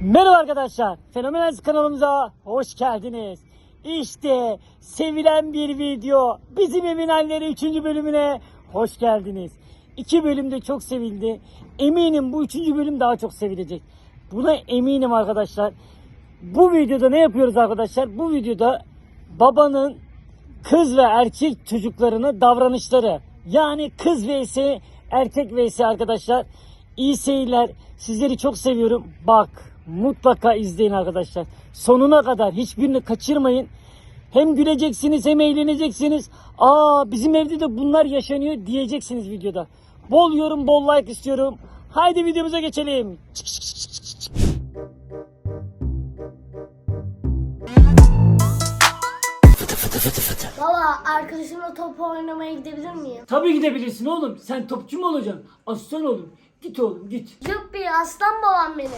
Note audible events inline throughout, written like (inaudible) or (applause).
Merhaba arkadaşlar. Fenomenal kanalımıza hoş geldiniz. İşte sevilen bir video. Bizim Emin Halleri 3. bölümüne hoş geldiniz. İki bölümde çok sevildi. Eminim bu üçüncü bölüm daha çok sevilecek. Buna eminim arkadaşlar. Bu videoda ne yapıyoruz arkadaşlar? Bu videoda babanın kız ve erkek çocuklarının davranışları. Yani kız vs erkek vs arkadaşlar. İyi seyirler. Sizleri çok seviyorum. Bak mutlaka izleyin arkadaşlar. Sonuna kadar hiçbirini kaçırmayın. Hem güleceksiniz hem eğleneceksiniz. Aa bizim evde de bunlar yaşanıyor diyeceksiniz videoda. Bol yorum bol like istiyorum. Haydi videomuza geçelim. Baba arkadaşımla top oynamaya gidebilir miyim? Tabii gidebilirsin oğlum. Sen topçu mu olacaksın? Aslan oğlum. Git oğlum git. Yok bir aslan babam benim.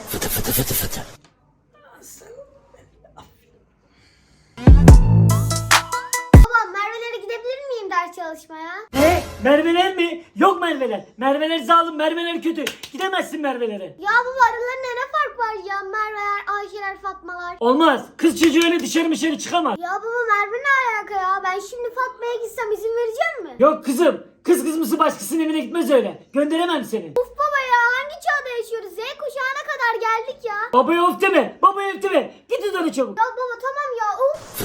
Baba Merve'lere gidebilir miyim ders çalışmaya? Ne? Merveler mi? Yok Merveler. Merveler zalim, Merveler kötü. Gidemezsin Mervelere. Ya baba aralarında ne fark var ya Merve'ler, Ayşeler, Fatmalar? Olmaz. Kız çocuğu öyle dışarı dışarı çıkamaz. Ya baba Merve ne alaka ya? Ben şimdi Fatma'ya gitsem izin verecek mi? Yok kızım. Kız kızımsı başkasının evine gitmez öyle. Gönderemem seni. Uf baba ya hangi çağda yaşıyoruz? Z kuşağına kadar geldik ya. Babaya of deme. Babaya of deme. Git odana çabuk. Ya baba tamam ya uf.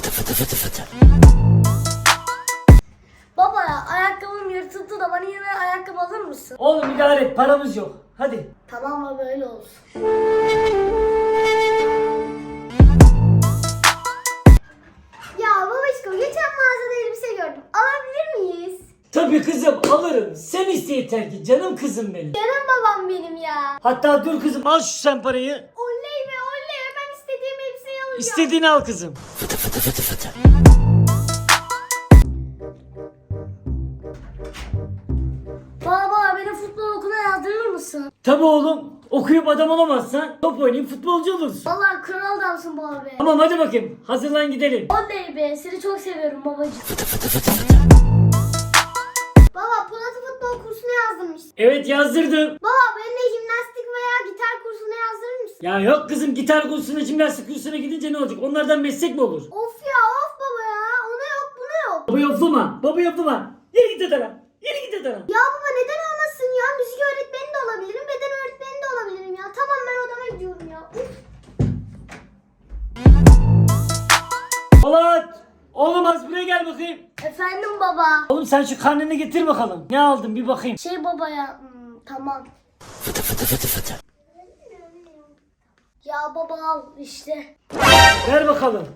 Baba ya ayakkabım yırtıldı da bana yine ayakkabı alır mısın? Oğlum idare et. Paramız yok. Hadi. Tamam baba öyle olsun. Yeter ki. Canım kızım benim. Canım babam benim ya. Hatta dur kızım al şu sen parayı. Oley be oley hemen istediğim elbiseyi alacağım. İstediğini al kızım. Baba beni futbol okuluna yazdırır mısın? Tabii oğlum. Okuyup adam olamazsan top oynayıp futbolcu olursun. Vallahi kral adamsın bu abi. Tamam hadi bakayım. Hazırlan gidelim. Oley be seni çok seviyorum babacığım. Baba Polat'ı futbol kursuna yazdırmış. Evet yazdırdım. Baba beni de jimnastik veya gitar kursuna yazdırır mısın? Ya yok kızım gitar kursuna, jimnastik kursuna gidince ne olacak? Onlardan meslek mi olur? Of ya of baba ya. Ona yok buna yok. Baba yoklama, baba yoklama. Yürü git odana. Yürü git odana. Ya baba neden olmasın ya? Müzik öğretmeni de olabilirim, beden öğretmeni de olabilirim ya. Tamam ben odama gidiyorum ya. Uf. Polat! Oğlum az buraya gel bakayım. Efendim baba. Oğlum sen şu karnını getir bakalım. Ne aldın bir bakayım. Şey baba ya. hmm, tamam. Ya baba al işte. Ver bakalım.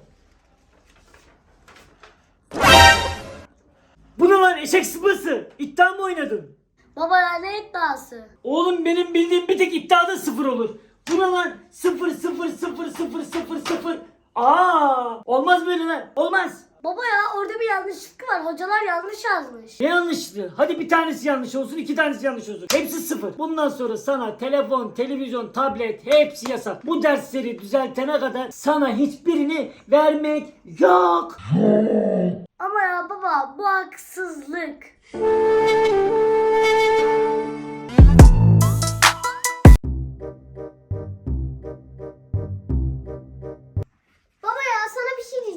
Bu ne lan eşek sıpası? İddia mı oynadın? Baba ya ne iddiası? Oğlum benim bildiğim bir tek iddiada sıfır olur. Bu ne lan? Sıfır sıfır sıfır sıfır sıfır sıfır. Aa, olmaz böyle lan. Olmaz. Baba ya orada bir yanlışlık var. Hocalar yanlış yazmış. Ne yanlıştı? Hadi bir tanesi yanlış olsun, iki tanesi yanlış olsun. Hepsi sıfır. Bundan sonra sana telefon, televizyon, tablet hepsi yasak. Bu dersleri düzeltene kadar sana hiçbirini vermek yok. Ama ya baba bu haksızlık.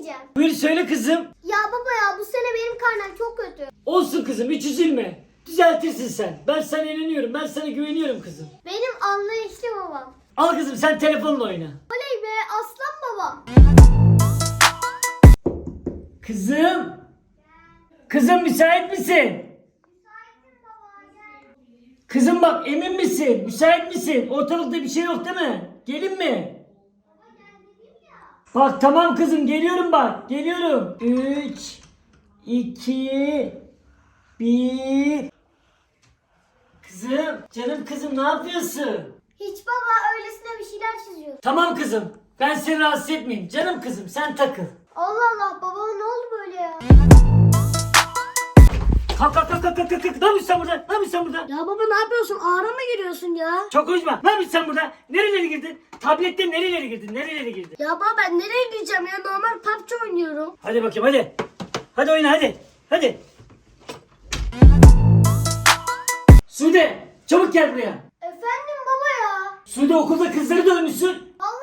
Diyeceğim. Buyur söyle kızım. Ya baba ya bu sene benim karnem çok kötü. Olsun kızım hiç üzülme. Düzeltirsin sen. Ben sana inanıyorum. Ben sana güveniyorum kızım. Benim anlayışlı babam. Al kızım sen telefonla oyna. Oley be aslan babam. Kızım. Kızım müsait misin? Kızım bak emin misin? Müsait misin? Ortalıkta bir şey yok değil mi? Gelin mi? Bak tamam kızım geliyorum bak. Geliyorum. 3 2 1 Kızım, canım kızım ne yapıyorsun? Hiç baba öylesine bir şeyler çiziyor. Tamam kızım. Ben seni rahatsız etmeyeyim. Canım kızım sen takıl. Allah Allah babama ne oldu böyle ya? Kalk kalk kalk kalk kalk kalk. Ne yapıyorsun sen burada? Ne yapıyorsun sen burada? Ya baba ne yapıyorsun? Ağra mı giriyorsun ya? Çok konuşma. Ne yapıyorsun sen burada? Nerelere girdin? Tablette nerelere girdin? Nerelere girdin? Ya baba ben nereye gideceğim ya? Normal PUBG oynuyorum. Hadi bakayım hadi. Hadi oyna hadi. Hadi. Sude çabuk gel buraya. Efendim baba ya. Sude okulda kızları dövmüşsün. Vallahi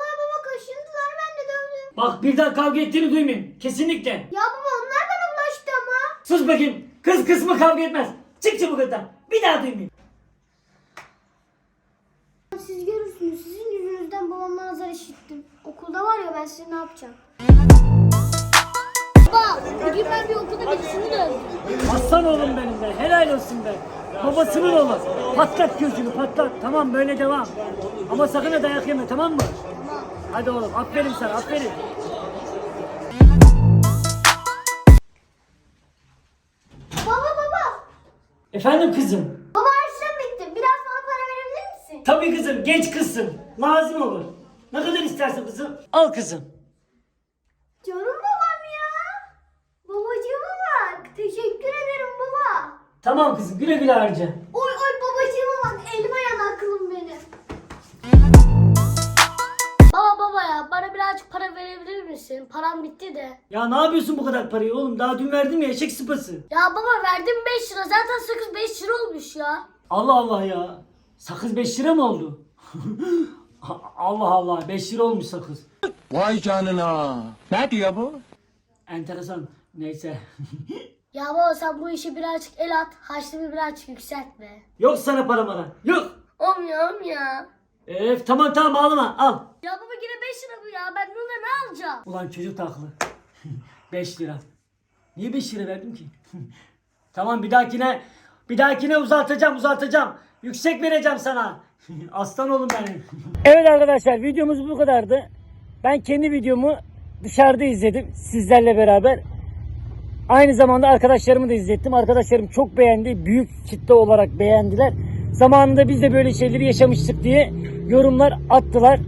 Bak birden kavga ettiğini duymayayım. Kesinlikle. Ya baba onlar bana bulaştı ama. Sus bakayım. Kız kısmı kavga etmez. Çık çabuk oradan. Bir daha duymayayım. Siz görürsünüz. Sizin yüzünüzden babamdan azar işittim. Okulda var ya ben size ne yapacağım. Baba bugün ben bir okulda birisini dövdüm. Aslan oğlum benim be. Helal olsun be. Babasının oğlu. Patlat gözünü patlat. Tamam böyle devam. Ama sakın ha dayak yeme tamam mı? Hadi oğlum aferin sana aferin. Efendim kızım. Baba harçlığım bitti. Biraz bana para verebilir misin? Tabii kızım genç kızsın. Lazım olur. Ne kadar istersin kızım? Al kızım. Canım babam ya. Babacığıma bak. Teşekkür ederim baba. Tamam kızım güle güle harca. Ya ne yapıyorsun bu kadar parayı oğlum? Daha dün verdim ya eşek sıpası. Ya baba verdim 5 lira. Zaten sakız 5 lira olmuş ya. Allah Allah ya. Sakız 5 lira mı oldu? (laughs) Allah Allah 5 lira olmuş sakız. Vay canına. Ne diyor bu? Enteresan. Neyse. (laughs) Ya baba sen bu işe birazcık el at. Harçlığımı birazcık yükseltme. Yok sana para mara. Yok. Olmuyor olmuyor. Öf tamam tamam ağlama al. Ya baba yine 5 lira bu ya. Ben bununla ne alacağım? Ulan çocuk da haklı. (laughs) 5 lira. Niye 5 lira verdim ki? (laughs) tamam bir dahakine bir dahakine uzatacağım uzatacağım. Yüksek vereceğim sana. (laughs) Aslan oğlum benim. evet arkadaşlar videomuz bu kadardı. Ben kendi videomu dışarıda izledim sizlerle beraber. Aynı zamanda arkadaşlarımı da izlettim. Arkadaşlarım çok beğendi. Büyük kitle olarak beğendiler. Zamanında biz de böyle şeyleri yaşamıştık diye yorumlar attılar.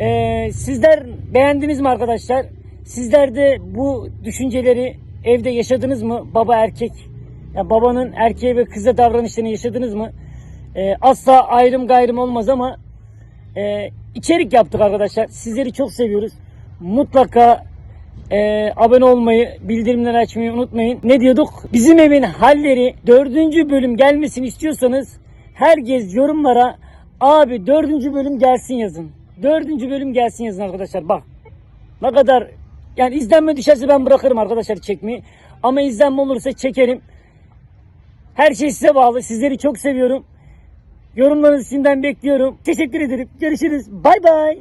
Ee, sizler beğendiniz mi arkadaşlar? Sizler de bu düşünceleri evde yaşadınız mı? Baba erkek, ya babanın erkeğe ve kıza davranışlarını yaşadınız mı? Ee, asla ayrım gayrım olmaz ama e, içerik yaptık arkadaşlar. Sizleri çok seviyoruz. Mutlaka e, abone olmayı, bildirimleri açmayı unutmayın. Ne diyorduk? Bizim evin halleri dördüncü bölüm gelmesini istiyorsanız herkes yorumlara abi dördüncü bölüm gelsin yazın. Dördüncü bölüm gelsin yazın arkadaşlar. Bak ne kadar yani izlenme düşerse ben bırakırım arkadaşlar çekmeyi. Ama izlenme olursa çekerim. Her şey size bağlı. Sizleri çok seviyorum. Yorumlarınızı sizden bekliyorum. Teşekkür ederim. Görüşürüz. Bay bay.